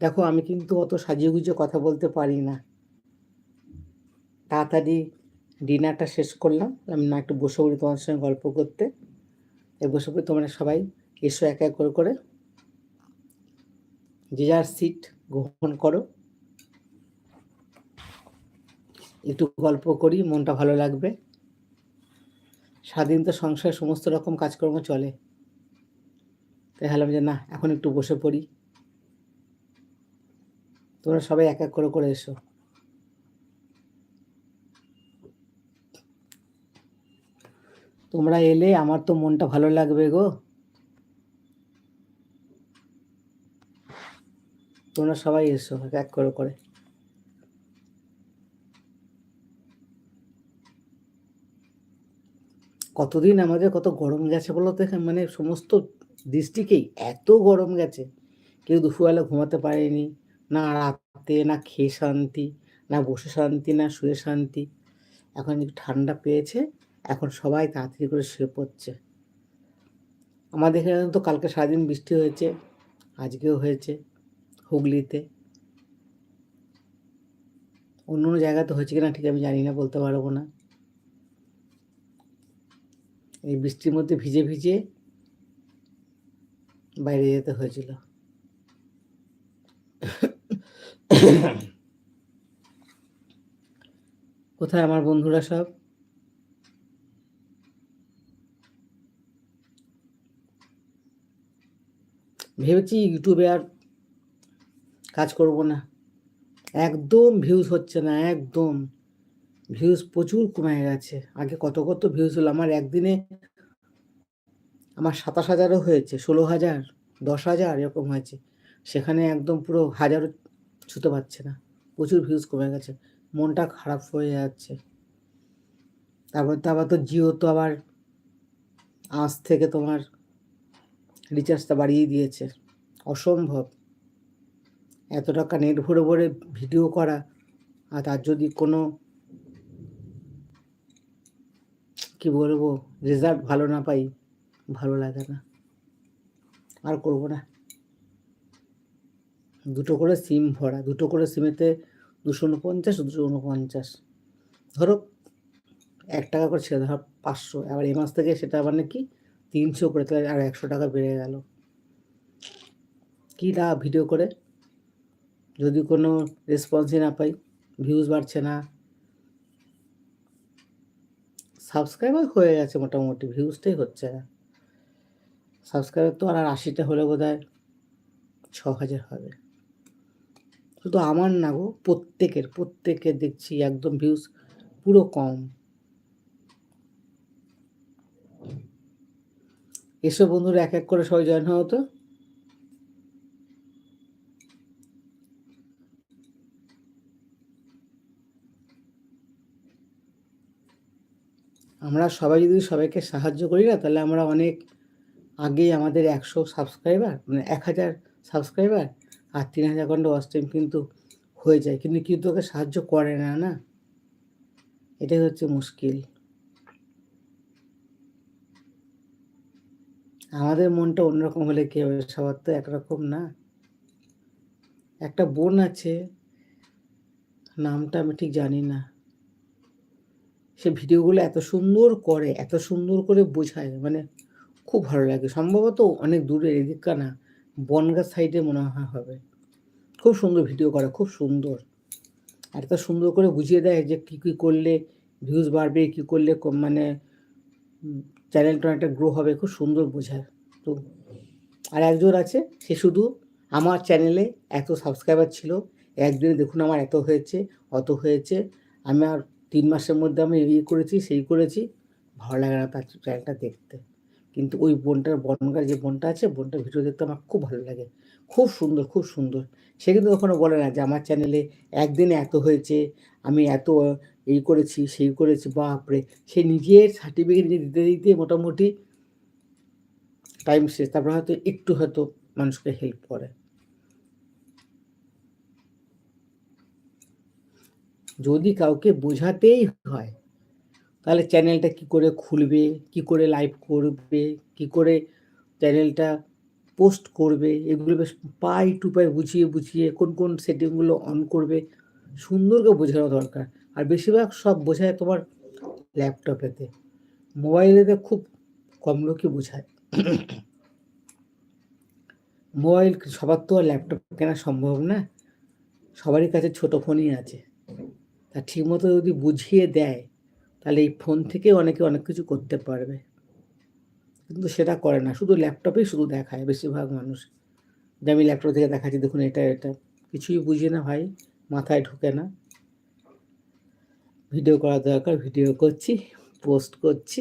দেখো, আমি কিন্তু অত সাজিয়ে গুজিয়ে কথা বলতে পারি না। তাড়াতাড়ি ডিনারটা শেষ করলাম। আমি না একটু বসে পড়ি তোমার সঙ্গে গল্প করতে। এই বসে পড়ি তোমরা সবাই এসো এক এক করে করে। যে যার সিট গ্রহণ করো। একটু গল্প করি, মনটা ভালো লাগবে। স্বাধীন তো সংসারে সমস্ত রকম কাজকর্ম চলে। তাই ভাবলাম যে না, এখন একটু বসে পড়ি। তোমরা সবাই এক এক করে করে এসো। তোমরা এলে আমার তো মনটা ভালো লাগবে গো। তোমরা সবাই এসো এক এক করে করে। কতদিন আমাদের কত গরম গেছে বলো তো মানে সমস্ত ডিস্ট্রিক্টেই এত গরম গেছে। কেউ দুপুরবেলা ঘুমাতে পারেনি। না রাতে না খেয়ে শান্তি, না বসে শান্তি, না শুয়ে শান্তি। এখন ঠান্ডা পেয়েছে, এখন সবাই তাড়াতাড়ি করে শুয়ে পড়ছে। আমাদের এখানে তো কালকে সারাদিন বৃষ্টি হয়েছে, আজকেও হয়েছে, হুগলিতে। অন্য অন্য জায়গাতে হয়েছে কিনা ঠিক আমি জানি না, বলতে পারব না। এই বৃষ্টির মধ্যে ভিজে ভিজে বাইরে যেতে হয়েছিল। কোথায় আমার বন্ধুরা সব? ভেবেছি ইউটিউবে আর কাজ করব না। একদম ভিউজ হচ্ছে না, একদম। ভিউজ প্রচুর কমে গেছে। আগে কত কত ভিউজ হলো? আমার একদিনে আমার সাতাশ হাজারও হয়েছে, ষোলো হাজার, দশ হাজার এরকম হয়েছে। সেখানে একদম পুরো হাজারও ছুতে পারছে না। প্রচুর ভিউজ কমে গেছে। মনটা খারাপ হয়ে যাচ্ছে। তারপর তো আবার তো জিও তো আবার আজ থেকে তোমার রিচার্জটা বাড়িয়ে দিয়েছে। অসম্ভব। এত টাকা নেট ভরে ভরে ভিডিও করা আর তার যদি কোনো কি বলব রেজাল্ট ভালো না পাই, ভালো লাগে না। আর করব না। দুটো করে সিম ভরা, দুটো করে সিমেতে দুশো উনপঞ্চাশ দুশো উনপঞ্চাশ ধরো এক টাকা করে ছেড়ে ধরো পাঁচশো। আবার এই মাস থেকে সেটা মানে কি? তিনশো করে, তাহলে আর একশো টাকা বেড়ে গেল। কী লাভ ভিডিও করে? যদি কোনো রেসপন্সই না পাই ভিউজ বাড়ছে না। সাবস্ক্রাইবার হয়ে গেছে মোটামুটি ভিউজটাই হচ্ছে না। সাবস্ক্রাইবার তো আর আশিটা হলে বোধ হয় ছ হাজার হবে। শুধু আমার না গো, প্রত্যেকের প্রত্যেকের দেখছি একদম ভিউজ পুরো কম। এসব বন্ধুরা, এক এক করে সবাই জয়েন হওয়া তো। আমরা সবাই যদি সবাইকে সাহায্য করি না, তাহলে আমরা অনেক আগেই আমাদের একশো সাবস্ক্রাইবার মানে এক হাজার সাবস্ক্রাইবার আর তিন হাজার ঘণ্টা ওয়াচ টাইম কিন্তু হয়ে যায়। কিন্তু কেউ তোকে সাহায্য করে না না? এটাই হচ্ছে মুশকিল। আমাদের মনটা অন্যরকম হলে কি হবে? সবার তো একরকম না। একটা বোন আছে, নামটা আমি ঠিক জানি না। সে ভিডিওগুলো এত সুন্দর করে, এত সুন্দর করে বোঝায় মানে খুব ভালো লাগে। সম্ভবত অনেক দূরে এদিকটা না, বনগাঁ সাইডে মনে হয় হবে। খুব সুন্দর ভিডিও করে, খুব সুন্দর। এত সুন্দর করে বুঝিয়ে দেয় যে কী কী করলে ভিউজ বাড়বে, কী করলে মানে চ্যানেলটা অনেকটা গ্রো হবে, খুব সুন্দর বোঝায়। তো আর একজন আছে, সে শুধু আমার চ্যানেলে এত সাবস্ক্রাইবার ছিল, একদিনে দেখুন আমার এত হয়েছে, অত হয়েছে, আমি আর তিন মাসের মধ্যে আমি এই করেছি, সেই করেছি, ভালো লাগে না তার চ্যানেলটা দেখতে। কিন্তু ওই বোনটার, বনগার যে বোনটা আছে, বোনটার ভিডিও দেখতে আমার খুব ভালো লাগে। খুব সুন্দর খুব সুন্দর। সে কিন্তু কখনো বলে না যে আমার চ্যানেলে একদিনে এত হয়েছে, আমি এত এই করেছি, সেই করেছি, বাপরে। সে নিজের সার্টিফিকেট নিজে দিতে দিতে মোটামুটি টাইম শেষ। তারপরে হয়তো একটু হয়তো মানুষকে হেল্প করে। যদি কাউকে বোঝাতেই হয়, তাহলে চ্যানেলটা কি করে খুলবে, কি করে লাইভ করবে, কি করে চ্যানেলটা পোস্ট করবে, এগুলো বেশ পাই টু পাই বুঝিয়ে বুঝিয়ে কোন কোন সেটিংগুলো অন করবে সুন্দর করে বোঝানো দরকার। আর বেশিরভাগ সব বোঝায় তোমার ল্যাপটপেতে মোবাইলেতে খুব কম লোকই বোঝায়। মোবাইল সবার তো আর ল্যাপটপ কেনা সম্ভব না। সবারই কাছে ছোট ফোনই আছে। তা ঠিকমতো যদি বুঝিয়ে দেয়, তাহলে এই ফোন থেকে অনেকে অনেক কিছু করতে পারবে। কিন্তু সেটা করে না। শুধু ল্যাপটপেই শুধু দেখায় বেশিরভাগ মানুষ। যে আমি ল্যাপটপ থেকে দেখাচ্ছি, দেখুন এটা এটা। কিছুই বুঝি না ভাই, মাথায় ঢুকে না। ভিডিও করা দরকার ভিডিও করছি পোস্ট করছি।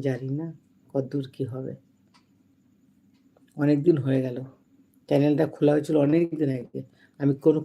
জানি না কতদূর কী হবে। অনেক দিন হয়ে গেল। চ্যানেলটা খোলা হয়েছিল অনেক দিন আগে। আমি কোনো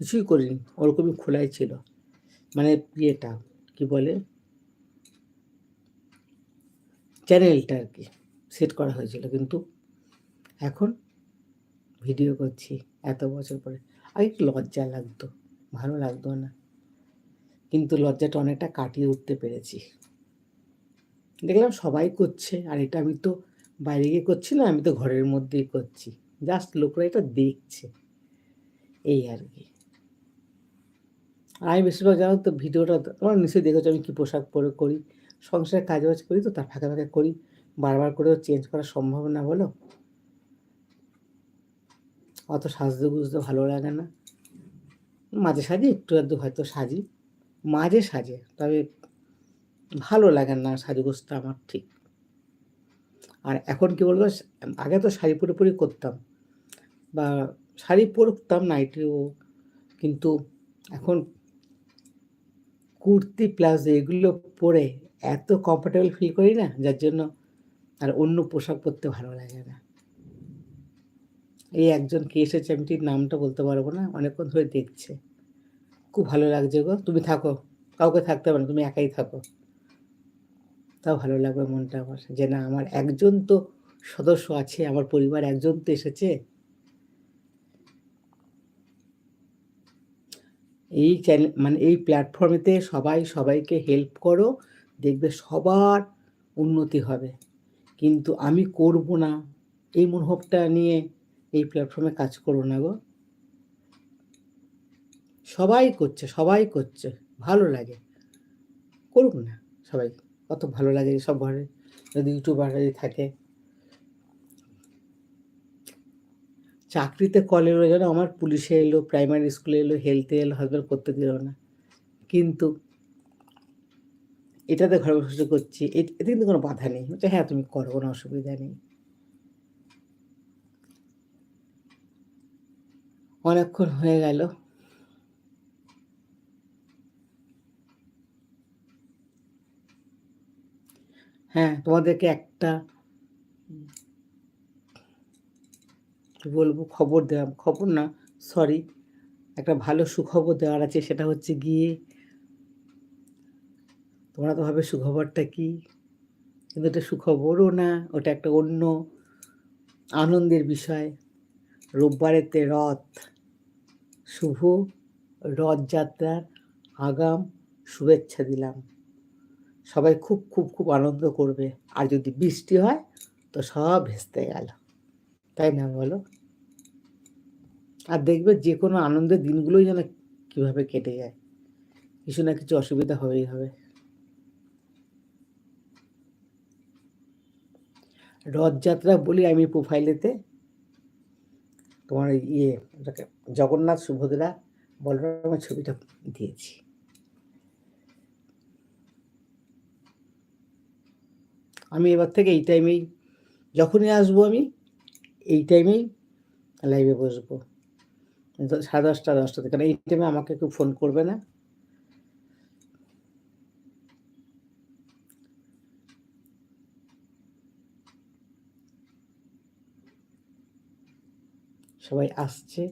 কিছুই করিনি, ওরকমই খোলাই ছিল। মানে ইয়েটা, কি বলে? চ্যানেলটা আর কি সেট করা হয়েছিল। কিন্তু এখন ভিডিও করছি এত বছর পরে। আগে একটু লজ্জা লাগতো, ভালো লাগতো না। কিন্তু লজ্জাটা অনেকটা কাটিয়ে উঠতে পেরেছি। দেখলাম সবাই করছে, আর এটা আমি তো বাইরে গিয়ে করছি না, আমি তো ঘরের মধ্যেই করছি। জাস্ট লোকরা এটা দেখছে। এই আর কি। আমি বেশিরভাগ জানো তো ভিডিওটা, তোমার নিশ্চয়ই দেখেছ আমি কী পোশাক পরে করি। সংসারে কাজ বাজ করি তো, তার ফাঁকে ফাঁকে করি। বারবার করেও চেঞ্জ করা সম্ভব না বলো। অত সাজতে গুজতে ভালো লাগে না। মাঝে সাজি একটু আধটু হয়তো সাজি, মাঝে সাজে তবে ভালো লাগে না সাজগোজটা আমার ঠিক। আর এখন কি বলব, আগে তো শাড়ি পরে পরে করতাম, বা শাড়ি পরতাম, নাইটিও, কিন্তু এখন কুর্তি, প্লাজো এগুলো পরে এত কমফোর্টেবল ফিল করি না, যার জন্য আর অন্য পোশাক পরতে ভালো লাগে না। এই একজন কে এসেছে আমি ঠিক নামটা বলতে পারব না, অনেকক্ষণ ধরে দেখছে। খুব ভালো লাগছে গো, তুমি থাকো, কাউকে থাকতে পারো তুমি একাই থাকো। তাও ভালো লাগবে মনটা আমার, যে না, আমার একজন তো সদস্য আছে, আমার পরিবার একজন তো এসেছে। এই চ্যানেল মানে এই প্ল্যাটফর্মেতে সবাই সবাইকে হেল্প করো দেখবে সবার উন্নতি হবে। কিন্তু আমি করব না, এই মনোভাবটা নিয়ে এই প্ল্যাটফর্মে কাজ করো না গো। সবাই করছে সবাই করছে, ভালো লাগে। করুক না সবাই, কত ভালো লাগে সব ঘরে যদি ইউটিউবার থাকে। চাকরিতে কল এলো যেন আমার পুলিশে এলো প্রাইমারি স্কুলে এলো হেলথে এলো হাজব্যান্ড করতে দিল না। কিন্তু এটাতে ঘরে বসে করছি এতে কিন্তু কোনো বাধা নেই। বলছে হ্যাঁ তুমি করো, কোনো অসুবিধা নেই। অনেকক্ষণ হয়ে গেল। হ্যাঁ তোমাদেরকে একটা বলব, খবর দেওয়া খবর না সরি একটা ভালো সুখবর দেওয়ার আছে, সেটা হচ্ছে গিয়ে তোমরা তো ভাবে সুখবরটা কি? কিন্তু এটা সুখবরও না, ওটা একটা অন্য আনন্দের বিষয়। রোববারেতে রথ। শুভ রথযাত্রার আগাম শুভেচ্ছা দিলাম। সবাই খুব খুব খুব আনন্দ করবে। আর যদি বৃষ্টি হয়, তো সব ভেস্তে গেল। তাই না বলো? আর দেখবে যে কোনো আনন্দের দিনগুলোই যেন কীভাবে কেটে যায়। কিছু না কিছু অসুবিধা হবেই হবে। রথযাত্রা বলি আমি প্রোফাইলেতে। তোমার ইয়ে জগন্নাথ সুভদ্রা বলরামের ছবিটা দিয়েছি। আমি এবার থেকে এই টাইমেই, যখনই আসব আমি, এই টাইমেই লাইভে বসবো। সাড়ে দশটা দশটাতে কারণ এই টাইমে আমাকে কেউ ফোন করবে না। সবাই আসছে,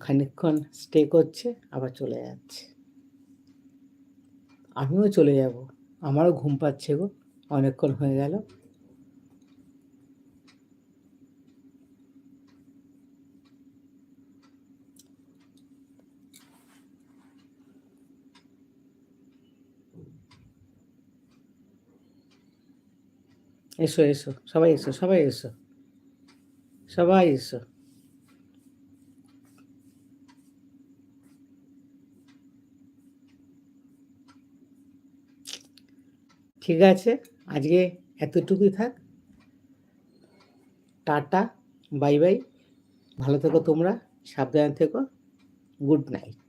খানিকক্ষণ স্টে করছে, আবার চলে যাচ্ছে। আমিও চলে যাব, আমারও ঘুম পাচ্ছে গো, অনেকক্ষণ হয়ে গেল। এসো এসো, সবাই এসো সবাই এসো সবাই এসো। ঠিক আছে, আজকে এতটুকুই থাক। Tata, bye bye. ভালো থেকো তোমরা, সাবধানে থেকো। Good night.